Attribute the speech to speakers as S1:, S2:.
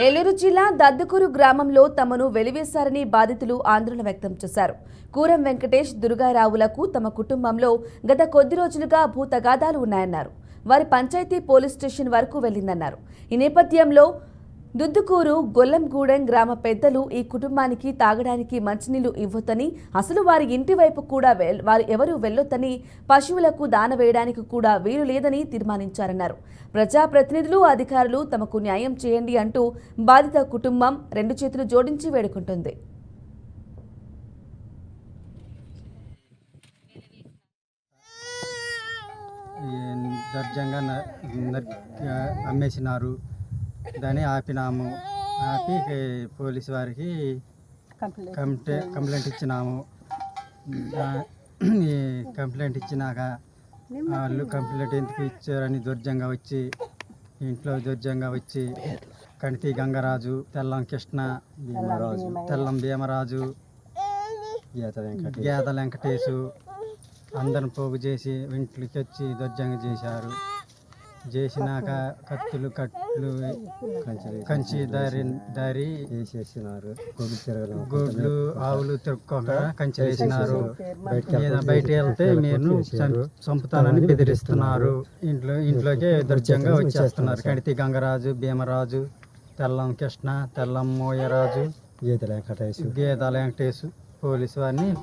S1: ఏలూరు జిల్లా దద్దకూరు గ్రామంలో తమను వెలివేశారని బాధితులు ఆందోళన వ్యక్తం చేశారు. కూరం వెంకటేష్ దుర్గారావులకు తమ కుటుంబంలో గత కొద్ది రోజులుగా భూతగాదాలు ఉన్నాయన్నారు. వారి పంచాయతీ పోలీస్ స్టేషన్ వరకు వెళ్ళిందన్నారు ఈ నేపథ్యంలో దుద్దుకూరు గొల్లంగూడెం గ్రామ పెద్దలు ఈ కుటుంబానికి తాగడానికి మంచినీళ్ళు ఇవ్వొద్దని అసలు వారి ఇంటి వైపు కూడా వారు ఎవరు వెళ్ళొద్దని పశువులకు దాన వేయడానికి కూడా వీలు లేదని తీర్మానించారన్నారు. ప్రజాప్రతినిధులు అధికారులు తమకు న్యాయం చేయండి అంటూ బాధిత కుటుంబం రెండు చేతులు జోడించి వేడుకుంటుంది.
S2: దర్జంగా అమ్మేసినారు. దాన్ని ఆపినాము. ఆపి పోలీసు వారికి కంప్లైంట్. కంప్లైంట్ ఇచ్చినాము. కంప్లైంట్ ఇచ్చినాక వాళ్ళు కంప్లైంట్ ఎందుకు ఇచ్చారని దుర్జంగా వచ్చి ఇంట్లో దుర్జంగా వచ్చి కణితి గంగరాజు తెల్లం కృష్ణ భీమరాజు. తెల్లం భీమరాజు గీత వెంకట గీత వెంకటేశు అందరిని పోగు చేసి ఇంట్లోకి వచ్చి ధ్వజంగా చేశారు. చేసినాక కత్తులు కట్లు కంచి దారి దారి
S3: వేసేసినారు
S2: గొడ్లు ఆవులు తిరుక్కోక కంచి వేసినారు బయట వెళ్తే మీరు చం- చంపుతానని బెదిరిస్తున్నారు. ఇంట్లో ఇంట్లోకి దర్జంగా వచ్చేస్తున్నారు. కణితి గంగరాజు భీమరాజు తెల్లం కృష్ణ తెల్లం మోయరాజు
S3: గీత వెంకటేశ్.
S2: గీతాల వెంకటేశు పోలీసు వారిని